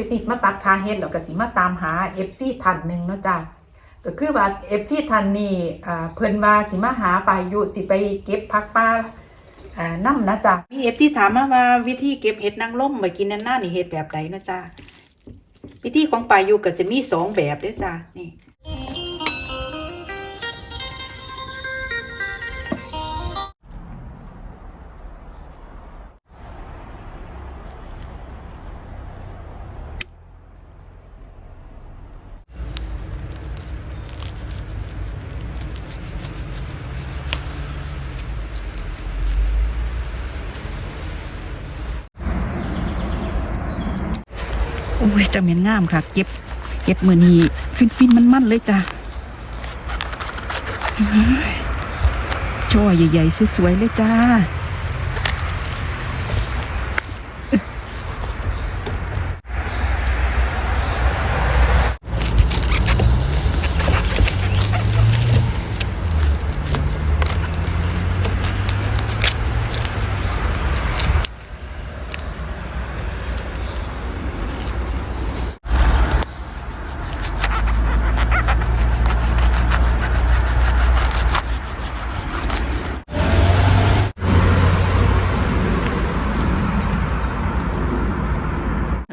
ลิปนี้มาตัดคาเฮ็ดแล้วก็สิมาตามหา FC ท่านหนึงเนาะจ้ะก็คือว่า FC ท่านนี้อ่เพิ่นว่าสิมาหาปลายุสิไปเก็บผักป่าอ่านํนะจ้ะมี FC ถามมาว่าวิธีเก็บเห็ดนางร่มไปกินนานๆนี่เฮ็ดแบบใดเนาะจ้ะวิธีของปลายุก็จะมีสองแบบเด้อจ้ะนี่ อ้ยจังเหม็นงามค่ะ เก็บเก็บมือนี้ฟินฟินมันมันเลยจ้ะช่อใหญ่ๆสวยๆเลยจ้า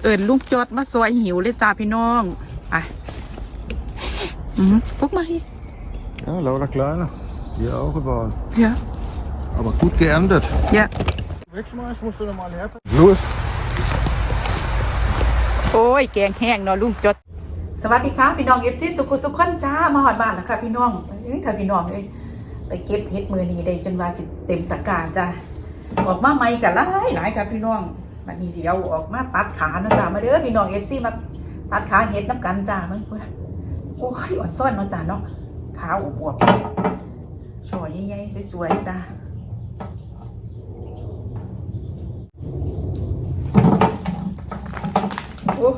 อิญลูกจอดมาซอยหิวเลยจ้าพี่น้องไปอืมกุ๊กมาฮิ Ja, Laura Kleine. Hier auch überall. เยอะ Aber gut geerntet. เยอะ Wegschmeißen musst du nochmal her. Los. โอ้ย แกงแห้งเนาะลุงจด สวัสดีค่ะพี่น้องเอฟซีสุขุสุขคนจ้ามาหอดบ้านแล้วค่ะพี่น้องเอ้ยค่ะพี่น้องเอ้ยไปเก็บเห็ดมือนี้ได้จนว่าสิเต็มตะกร้าจ้าออกมาใหม่กันหลายหลายค่ะพี่น้อง บัดนี้สิเอาออกมาตัดขาเนาะจ้ามาเด้อพี่น้องเอฟซีมาตัดขาเห็ดน้ำกันจ้ามึงพุ่นน่ะโอ้ยอ่อนซ่อนเนาะจ้าเนาะขาวอวบๆช่อใหญ่ๆสวยๆจ้าโอ้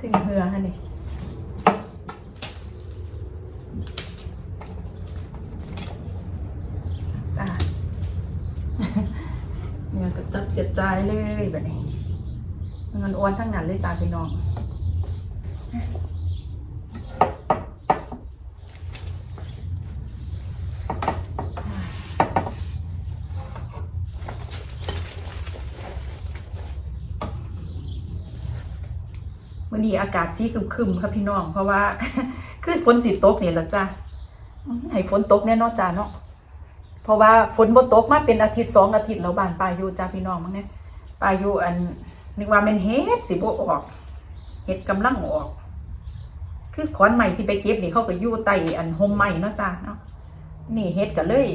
ถึงเหือฮะนี่ จ้า เงินกระจัดกระจายเลยแบบนี้ เงินทั้งนั้นเลยจ้าพี่น้องวันนี้อากาศสีคึมๆครับพี่น้อง เพราะว่าคือฝนสิตกเนี่ยละจ้าให้ฝนตกแน่นอนจ้าเนาะเพราะว่าฝนบ่ตกมาเป็นอาทิตย์สองอาทิตย์แล้วบานปลาอยู่จ้าพี่น้องมั้งเนี่ยปลาอยู่อัน นึกว่ามันเฮ็ดสิบออกเฮ็ดกำลังออก คือขอนใหม่ที่ไปเก็บนี่เขาก็อยู่ใต้อันโฮมใหม่เนาะจ้าเนาะนี่เฮ็ดก็เลย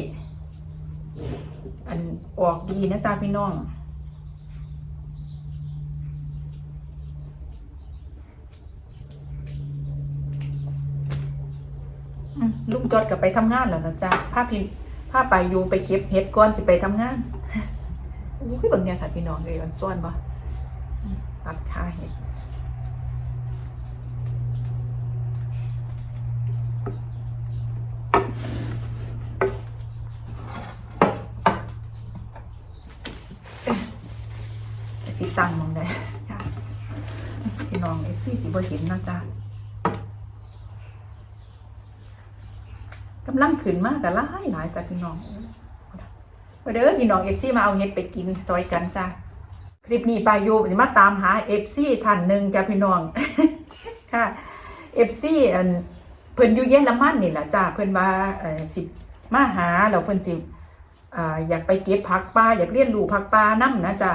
อันออกดีนะจ้าพี่น้องลุงจอดกับไปทำงานแล้วนะจ๊ะพาพี่พาไปอยู่ไปเก็บเห็ดก่อนสิไปทำงานโอ้ยบางเนี่ยค่ะพี่น้องเลยมันซ่อนบ่อืม ตัดขาเห็ดเอ๊ะจะติดตั้งมองได้ค่ะพี่น้องเอฟซีสิบ่เห็นเนาะจ๊ะกำลังขึ้นมากกับหลายหลายจ้ะพี่น้องมาเด้อพี่น้องเอฟซีมาเอาเห็ดไปกินซอยกันจ้ะ คลิปนี้ปายูจะมาตามหาเอฟซีท่านหนึ่งจ้ะพี่น้อง ค่ะเอฟซีเพิ่นอยู่เยอรมันนี่แหละจ้ะเพิ่นว่าสิมาหาแล้วเพิ่นจิอ่าอยากไปเก็บผักป่าอยากเรียนรู้ผักป่านํนะจ้ะ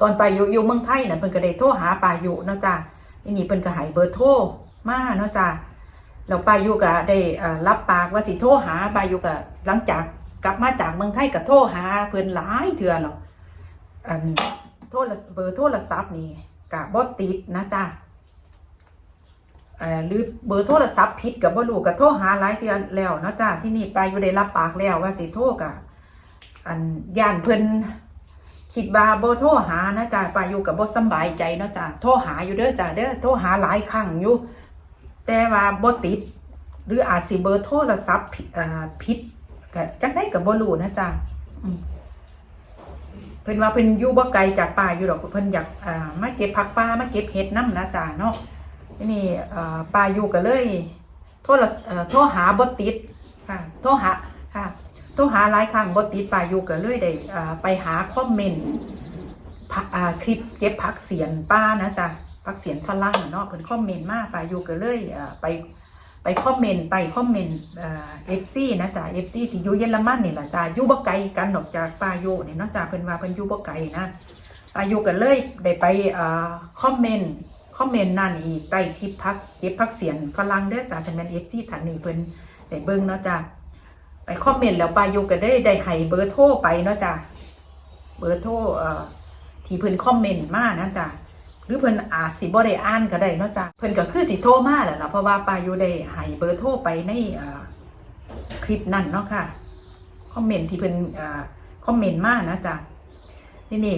ตอนปอยู่อยู่เมืองไทยน่ะเพิ่นก็ได้โทรหาปายุเนาะจ้ะทีนี้เพิ่นก็ให้เบอร์โทรมาเนาะจ้ะเราปายุก็ได้รับปากว่าสิโทรหาปายุก็หลังจากกลับมาจากเมืองไทยก็โทรหาเพิ่นหลายเทื่อแล้ว อันโทรเบอร์โทรศัพท์นี่ก็บ่ติดนะจ้าหรือเบอร์โทรศัพท์ผิดก็บ่รู้ก็โทรหาหลายเทื่อแล้วนะจ้าที่นี่ไปายุได้รับปากแล้วว่าสิโทรก็อันย่านเพิ่นคิดว่าบ่โทรหานะจ้าปายุก็บ่สบายใจนะจ้าโทรหาอยู่เด้อจ้าเด้อโทรหาหลายครั้งอยู่แต่ว่าบ่ติด หรืออาจสิเบอร์โทรศัพท์ผิดผิดก็จักได้กับบ่รู้นะจ๊ะอื เพิ่นว่าเพิ่นอยู่บ่ไกลจากป่าอยู่ดอกเพิ่นอยากอ่ามาเก็บผักป่ามาเก็บเห็ดน้ำนะจ้าเนาะทีนี่อ่าป่าอยู่ก็เลยโทรเอ่อโทรหาบ่ติดค่ะโทรหาค่ะโทรหาหลายครั้งบ่ติดป่าอยู่ก็เลยได้อ่าไปหาคอมเมนต์ผักอ่าคลิปเก็บผักเสียนป้านะจ้ะผักเสียนฝรั่งเนาะเพิ่นคอมเมนต์มาป่าอยู่ก็เลยอ่าไป ไปคอมเมนต์ไปคอมเมนต์เอฟซีนะจ๊ะเอฟซีที่อยู่เยอรมันนี่แหละจ้ะอยู่บ่ไกลกันนอกจากปาโยนี่เนาะจ้ะเพิ่นว่าเพิ่นอยู่บ่ไกลนะปาโยก็เลยได้ไปอคอมเมนต์คอมเมนต์นั่นอีกใต้คลิปพักเก็บพักเสียงฝรั่งเด้อจ้ะท่านแม่นเอฟซีท่านนี้เพิ่นได้เบิ่งเนาะจ้ะไปคอมเมนต์แล้วปาโยก็ได้ได้ให้เบอร์โทรไปเนาะจ้ะเบอร์โทรเอ่อที่เพิ่นคอมเมนต์มานะจ้ะ หรือเพิ่นอาจสิบ่ได้อ่านก็ได้เนาะจ้ะเพิ่นก็คือสิโทรมาแหละล่ะเพราะว่าปาอยู่ได้ให้เบอร์โทรไปในคลิปนั่นเนาะค่ะคอมเมนต์ที่เพิ่นอ่าคอมเมนต์มานะจ้ะทีนี้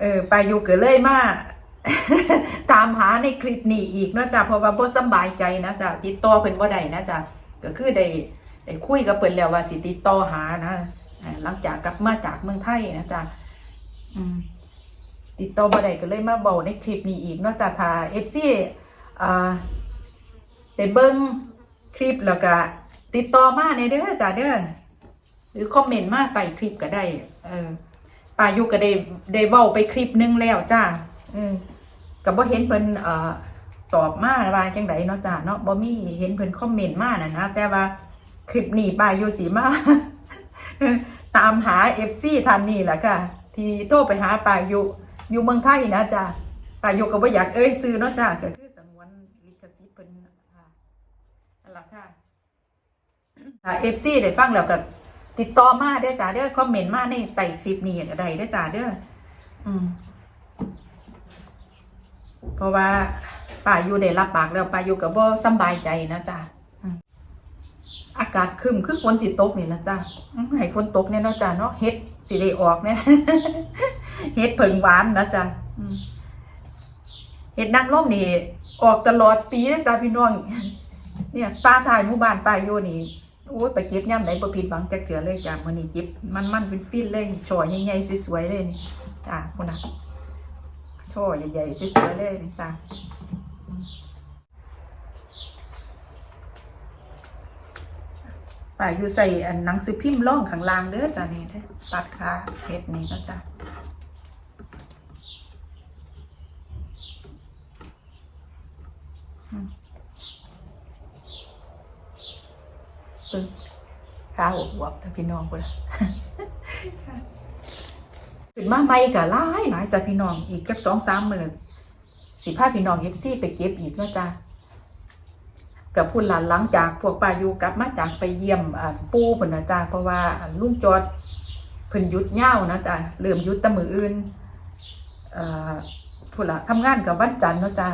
เออปาอยู่ก็เลยมาตามหาในคลิปนี้อีกเนาะจ้ะเพราะว่าบ่สบายใจนะจ้ะติดต่อเพิ่นบ่ได้นะจ้ะก็คือได้ได้คุยกับเพิ่นแล้วว่าสิติดต่อหานะหลังจากกลับมาจากเมืองไทยนะจ้ะอืม ติดต่อบ่ได้ก็เลยมาบอกในคลิปนี้อีกนอกจากถ้า FG อ่าได้เบิ่งคลิปแล้วก็ติดต่อมาในเด้อจ้าเด้อหรือคอมเมนต์มาใต้คลิปก็ได้ เออป้ายุก็ได้ได้เว้าไปคลิปหนึงแล้วจ้าเออก็บ่เห็นเพิ่นเอ่อตอบมาว่าจังไดเนาะจ้าเนาะบ่มีเห็นเพิ่นคอมเมนต์มาน่ะนะแต่ว่าคลิปนี้ป้ายุสิมาตามหา FC ท่านนี่แหละค่ะที่โทรไปหาป้ายุ อยู่เมืองไทยนะจ๊ะป่ายกก็บ่อยากเอ้ยซื้อเนาะจ้ะก็คือสงวนลิขสิทธิ์เพิ่นค่ะนั่นล่ะค่ะถ้า FC ได้ฟังแล้วก็ติดต่อมาเด้อจ้าเด้อคอมเมนต์มาในใต้คลิปนี้ก็ได้เด้อจ้าเด้ออืม เพราะว่าป้าอยู่ได้รับปากแล้วป้าอยู่ก็บ่สบายใจนะจ้ะอากาศคึมคือฝนสิตกนี่นะจ้ะให้ฝนตกเนี่ยนะจ้ะเนาะเฮ็ดสิได้ออกเนี่ย เฮ็ดเผิงหวานนะจ๊ะเฮ็ดนางร่มนี่ออกตลอดปีนะจ๊ะพี่น้อง เนี่ยตาถ่ายหมู่บ้านป้ายู่นี่โอ้ยไปเก็บย่ำไหนบ่ผิดหวังจักเถื่อเลยจ้ะมื้อนี้เก็บมันมันเป็นฟินเลยช่อใหญ่ๆสวยๆเลยนี่จ้ะพุ่นน่ะช่อใหญ่ๆสวยๆเลยจ้ะป้าอยู่ใส่นหนังสือพิมพ์ร่องข้างล่างเด้อจ้ะนี่ตัดขาเฮ็ดนี่นะจ้ะ ปึ้งข้าวอวบๆถ้าพี่น้องพุ่นละขึ้นมาใหม่ก็หลายหลายจ้ะพี่น้องอีกจักสองสามหมื่นสิพาพี่น้องเอฟซีไปเก็บอีกเนาะจ้ะกับพุ่นหลานหลังจากพวกป้าอยู่กลับมาจากไปเยี่ยมปู่พุ่นนะจ้ะเพราะว่าลุงจอดเพิ่นยุดยานะจ้ะเริ่มยุดตะมืออื่นเอ่อพุ่นละทำงานกับวันจันทร์เนาะจ้ะ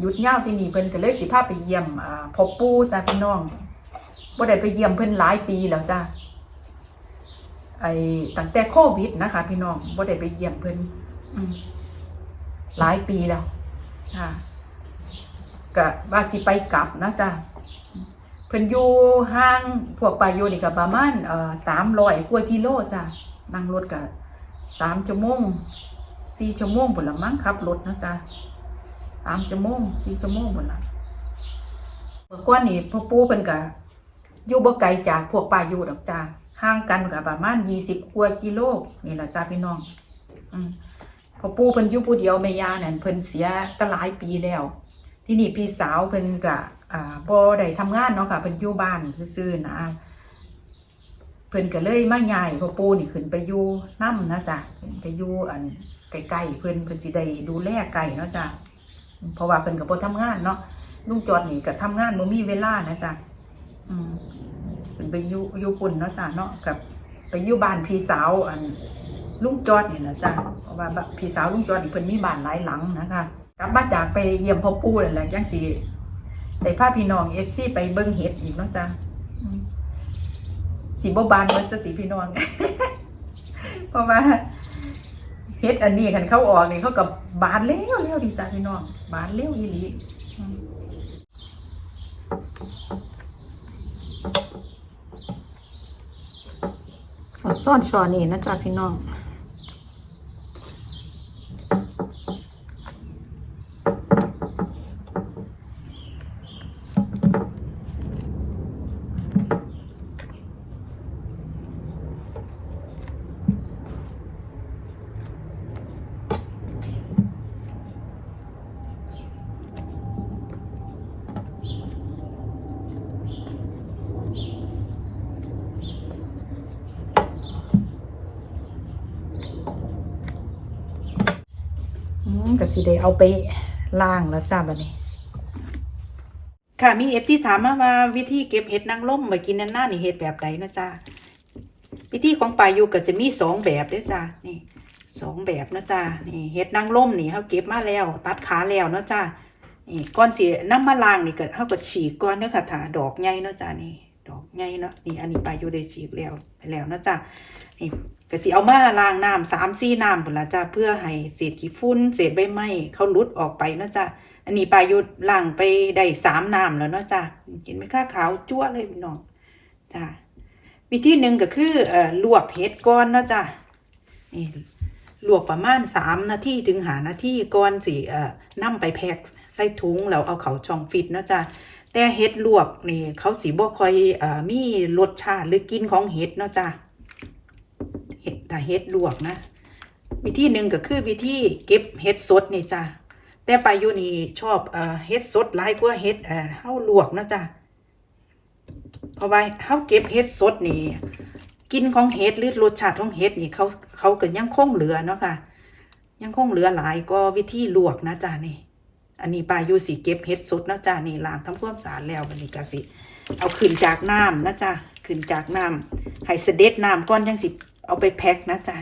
หยุดเยาที่นี่เพิ่นก็เลยสิพาไปเยี่ยมพ่อปู่จ้ะพี่น้องบ่ได้ไปเยี่ยมเพิ่นหลายปีแล้วจ้าไอ้ตั้งแต่โควิดนะคะ พี่น้องบ่ได้ไปเยี่ยมเพิ่นหลายปีแล้วค่ะก็ว่าสิไปกลับนะจ้าเพิ่นอยู่ห่างพวกปาโยนี่ก็ประมาณเอ่อ300กว่ากิโลจ้านั่งรถก็3ชั่วโมง4ชั่วโมงพุ่นละมั้งขับรถนะจ้า 3ชั่วโมง4ชั่วโมงพุ่นละเมื่อก่อนนี่พ่อปู่เพิ่นก็อยู่บ่ไกลจากพวกป่าอยู่ดอกจ้าห่างกันกับประมาณยี่สิบกว่ากิโลนี่แหละจ้าพี่น้อง อืมพอปู่เพิ่นอยู่ผู้เดียวแม่ย่านั่นเพิ่นเสียตั้งหลายปีแล้ว ที่นี่พี่สาวเพิ่นก็อ่าบ่ได้ทำงานเนาะค่ะเพิ่นอยู่บ้านซื่อๆนะเพิ่นก็เลยมาย้ายพอปู่นี่ขึ้นไปอยู่นำนะจ้ะขึ้นไปอยู่อันใกล้ๆเพิ่นเพิ่นสิได้ดูแลไก่เนาะจ้ะ เพราะว่าเพิ่นก็บ่ทำงานเนาะลุงจอดนี่ก็ทำงานบ่มีเวลานะจ้ะอืมเป็นไปอยู่อยู่ปุ่นเนาะจ้ะเนาะกับไปอยู่บ้านพี่สาวอันลุงจอดเนี่ยนะจ้ะเพราะว่าบ้านพี่สาวลุงจอดนี่เพิ่นมีบ้านหลายหลังนะคะกลับมาจากไปเยี่ยมพ่อปู่นั่นแหละยังสิได้พาพี่น้อง FC ไปเบิ่งเห็ดอีกเนาะจ้ะสิบ่บานเหมือนสติพี่น้องเพราะว่า เฮ็ดอันนี้กันเขาออกนี่เขากับบานเร็วเร็วดีจ้าพี่น้อง บานเลี้ยวอีหลีขอซ่อนชอนี่นะจ๊ะพี่น้อง สิได้เอาไปล้างแล้วจ้าบัดนี้ ค่ะมีเอฟซีถามมาว่าวิธีเก็บเห็ดนางร่มไว้กินนานๆนี่เห็ดแบบใดนะจ้าวิธีของปลาอยู่ก็จะมีสองแบบด้อจ้านี่สองแบบนะจ้านี่เห็ดนางร่มนี่เขาเก็บมาแล้ว ตัดขาแล้วนะจ้านี่ก่อนสิน้ำมาล้างนี่ก็เขาก็ฉีกก่อนเด้อค่ะถาดอกใหญ่เนาะจ้านี่ดอกใหญ่เนาะนี่อันนี้ปลาอยู่ได้ฉีกแล้วไปแล้วนะจ้านี่ ก็สิเอามาล้างน้ำสามสี่น้ำพุ่นละจ้าเพื่อให้เศษขี้ฝุ่นเศษใบไม้เขาหลุดออกไปเนาะจ้าอันนี้ปลายุดล่างไปได้สามน้ำแล้วเนาะจ้ะกินไม่ค่าขาวจั่วเลยพี่น้องจ้ะวิธีหนึ่งก็คือเอ่อลวกเห็ดก่อนเนาะจ้ะนี่ลวกประมาณสามนาทีถึงหานาทีก่อนสิเอ่อนำไปแพ็คใส่ถุงแล้วเอาเขาช่องฟิตเนาะจ้ะแต่เห็ดลวกนี่เขาสีบ่ค่อยเอ่อมีรสชาติหรือกินของเห็ดเนาะจ้ะ เห็ดแต่เห็ดลวกนะ วิธีหนึ่งก็คือวิธีเก็บเห็ดสดนี่จ้ะแต่ปลายูนี่ชอบเอ่อเฮ็ดสดหลายกว่าเฮ็ดเอ่อเฮาลวกนะจ้ะเพราะว่าเฮาเก็บเฮ็ดสดนี่กินของเฮ็ดหรือรสชาติของเฮ็ดนี่เขาเขาก็ยังคงเหลือเนาะค่ะยังคงเหลือหลายก็วิธีลวกนะจ้ะนี่ อันนี้ปลายูสิเก็บเฮ็ดสดนะจ้ะนี่ล้างทำความสะอาดแล้วบัดนี้ก็สิ เอาขึ้นจากน้ำนะจ้ะขึ้นจากน้ำให้เสด็จน้ำก่อนจังสิ เอาไปแพ็คนะจ้ะ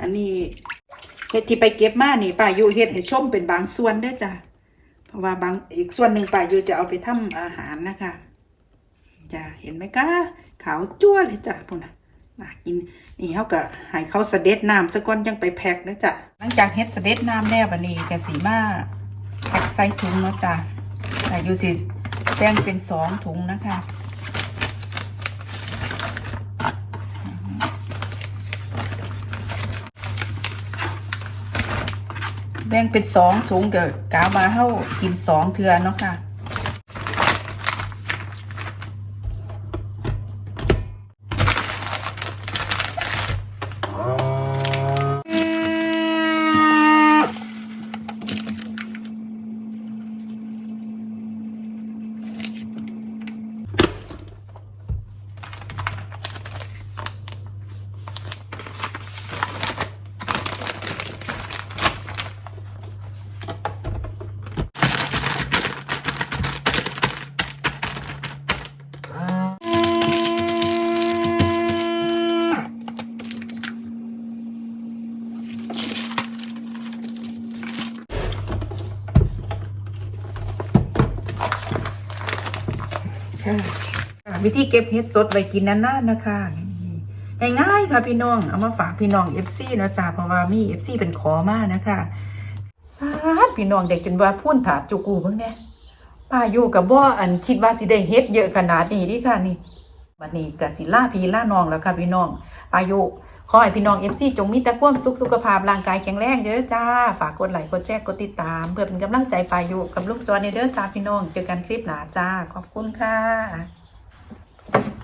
อันนี้เห็ดที่ไปเก็บมานี่ป้าอยู่เฮ็ดให้ชมเป็นบางส่วนด้อจ้ะ เพราะว่าบางอีกส่วนหนึ่งป้าอยู่จะเอาไปทำอาหารนะคะ จะเห็นไหมคะขาวจั่วเลยจ้ะพุ่นะ น่ากินนี่เขาก็ให้เขาเสด็จน้ำซะก่อนยังไปแพ็คนะจ้ะหลังจากเฮ็ดเสด็จน้ำแล้วบัดนี้ก็สีมาแพ็คใส่ถุงเนาะจ้ะป้าอยู่สิแบ่งเป็นสองถุงนะคะแบ่งเป็นสองถุงเกิดกามาเฮากินสองเทือเนาะคะค่ะ วิธีเก็บเห็ดสดไว้กินนานๆนะคะง่ายๆค่ะพี่น้องเอามาฝากพี่น้อง FC นะจ๊ะเพราะว่ามี FC เป็นขอมากนะคะพี่น้องเด็กจนว่าพูนถาจุกูเพิ่งเนี่ยป้าอยู่กับบ่อันคิดว่าสิได้เฮ็ดเยอะขนาดนี้ดิค่ะนี่บัดนี้ก็สิล่าพี่ล่าน้องแล้วค่ะพี่น้องป้ายู่ขอให้พี่น้อง FC จงมีแต่ความสุขสุขภาพร่างกายแข็งแรงเด้อจ้า ฝากกดไลค์กดแชร์กดติดตาม เพื่อเป็นกำลังใจป้าอยู่กับลูกจอในเด้อจ้าพี่น้องเจอกันคลิปหน้าจ้าขอบคุณค่ะ Thank you.